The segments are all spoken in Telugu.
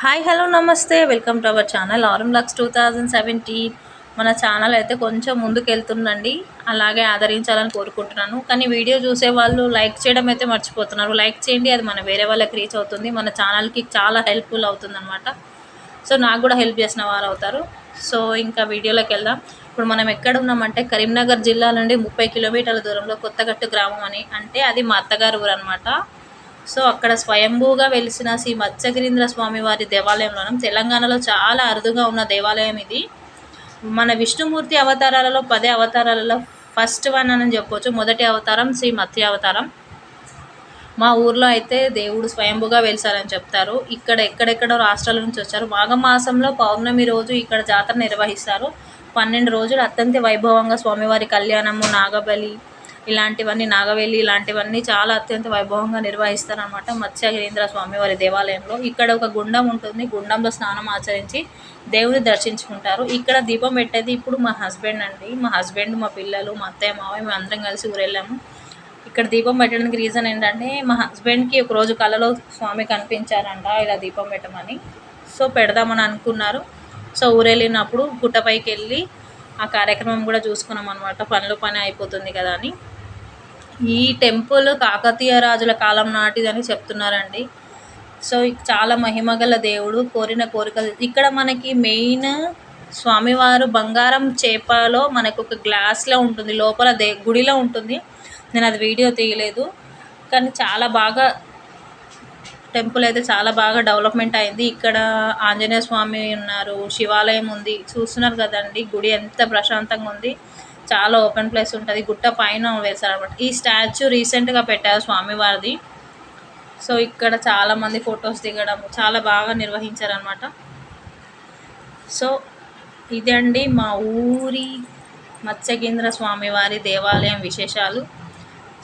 హాయ్ హలో నమస్తే. Welcome to our channel. ఆరం లక్స్ టూ థౌజండ్ సెవెంటీన్. మన ఛానల్ అయితే కొంచెం ముందుకు వెళ్తుందండి అలాగే ఆదరించాలని కోరుకుంటున్నాను. కానీ వీడియో చూసే వాళ్ళు లైక్ చేయడం అయితే మర్చిపోతున్నారు. లైక్ చేయండి అది మన వేరే వాళ్ళకి రీచ్ అవుతుంది. మన ఛానల్కి చాలా హెల్ప్ఫుల్ అవుతుంది అనమాట సో నాకు కూడా హెల్ప్ చేసిన వారు అవుతారు. సో ఇంకా వీడియోలోకి వెళ్దాం. ఇప్పుడు మనం ఎక్కడ ఉన్నామంటే కరీంనగర్ జిల్లా నుండి ముప్పై కిలోమీటర్ల దూరంలో కొత్తగట్టు గ్రామం అని. అంటే అది మా అత్తగారు ఊరు అనమాట సో అక్కడ స్వయంభూగా వెలిసిన శ్రీ మత్స్యగిరీంద్ర స్వామి వారి దేవాలయంలోనం తెలంగాణలో చాలా అరుదుగా ఉన్న దేవాలయం ఇది. మన విష్ణుమూర్తి అవతారాలలో పదే అవతారాలలో ఫస్ట్ వన్ అని చెప్పొచ్చు. మొదటి అవతారం శ్రీ మత్స్య అవతారం. మా ఊర్లో అయితే దేవుడు స్వయంభుగా వెలిసారని చెప్తారు. ఇక్కడ ఎక్కడెక్కడో రాష్ట్రాల నుంచి వచ్చారు. మాఘమాసంలో పౌర్ణమి రోజు ఇక్కడ జాతర నిర్వహిస్తారు. పన్నెండు రోజులు అత్యంత వైభవంగా స్వామివారి కళ్యాణము నాగబలి ఇలాంటివన్నీ నాగవెల్లి ఇలాంటివన్నీ చాలా అత్యంత వైభవంగా నిర్వహిస్తారనమాట మత్స్యగిరీంద్ర స్వామివారి దేవాలయంలో. ఇక్కడ ఒక గుండం ఉంటుంది. గుండంలో స్నానం ఆచరించి దేవుని దర్శించుకుంటారు. ఇక్కడ దీపం పెట్టేది ఇప్పుడు మా హస్బెండ్ అండి. మా హస్బెండ్ మా పిల్లలు మా అత్తయ్య మావయ్య మేము అందరం కలిసి ఊరెళ్ళాము. ఇక్కడ దీపం పెట్టడానికి రీజన్ ఏంటంటే మా హస్బెండ్కి ఒక రోజు కళలో స్వామి కనిపించారంట ఇలా దీపం పెట్టమని. సో పెడదామని అనుకున్నారు. సో ఊరెళ్ళినప్పుడు గుట్టపైకి వెళ్ళి ఆ కార్యక్రమం కూడా చూసుకున్నాం అనమాట పనిలో పని అయిపోతుంది కదా అని. ఈ టెంపుల్ కాకతీయ రాజుల కాలం నాటిదని చెప్తున్నారండి. సో చాలా మహిమగల దేవుడు కోరిన కోరికలు ఇక్కడ మనకి మెయిన్ స్వామివారు బంగారం చేపలో మనకు ఒక గ్లాస్లో ఉంటుంది లోపల దే గుడిలో ఉంటుంది. నేను అది వీడియో తీయలేదు. కానీ చాలా బాగా టెంపుల్ అయితే చాలా బాగా డెవలప్మెంట్ అయింది. ఇక్కడ ఆంజనేయ స్వామి ఉన్నారు శివాలయం ఉంది. చూస్తున్నారు కదండి గుడి ఎంత ప్రశాంతంగా ఉంది. చాలా ఓపెన్ ప్లేస్ ఉంటుంది. గుట్ట పైన వేశారనమాట ఈ స్టాచ్యూ రీసెంట్గా పెట్టారు స్వామివారిది. సో ఇక్కడ చాలామంది ఫొటోస్ దిగడం చాలా బాగా నిర్వహించారనమాట సో ఇదండి మా ఊరి మత్స్యకేంద్ర స్వామివారి దేవాలయం విశేషాలు.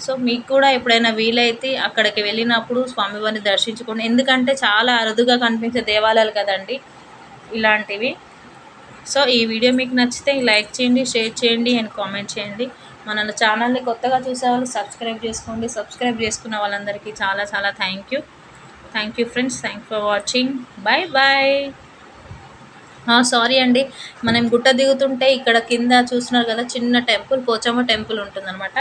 సో మీకు కూడా ఎప్పుడైనా వీలైతే అక్కడికి వెళ్ళినప్పుడు స్వామివారిని దర్శించుకోండి. ఎందుకంటే చాలా అరుదుగా కనిపించే దేవాలయాలు కదండి ఇలాంటివి. సో ఈ వీడియో మీకు నచ్చితే లైక్ చేయండి షేర్ చేయండి అండ్ కామెంట్ చేయండి. మన ఛానల్ని కొత్తగా చూసే వాళ్ళు సబ్స్క్రైబ్ చేసుకోండి. సబ్స్క్రైబ్ చేసుకున్న వాళ్ళందరికీ చాలా చాలా thank you. Thank you friends. Thank for watching. Bye bye sorry అండి. మనం గుట్ట దిగుతుంటే ఇక్కడ కింద చూస్తున్నారు కదా చిన్న టెంపుల్ పోచమ్మ టెంపుల్ ఉంటుందన్నమాట.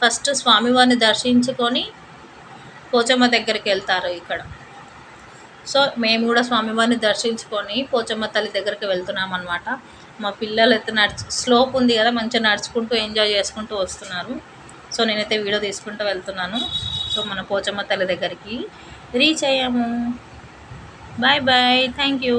ఫస్ట్ స్వామివారిని దర్శించుకొని పోచమ్మ దగ్గరికి వెళ్తారు ఇక్కడ. సో మేము కూడా స్వామివారిని దర్శించుకొని పోచమ్మ తల్లి దగ్గరికి వెళ్తున్నాం అనమాట మా పిల్లలు అయితే నడుచు స్లోప్ ఉంది కదా మంచిగా నడుచుకుంటూ ఎంజాయ్ చేసుకుంటూ వస్తున్నారు. సో నేనైతే వీడియో తీసుకుంటూ వెళ్తున్నాను. సో మన పోచమ్మ తల్లి దగ్గరికి రీచ్ అయ్యాము. Bye bye. Thank you.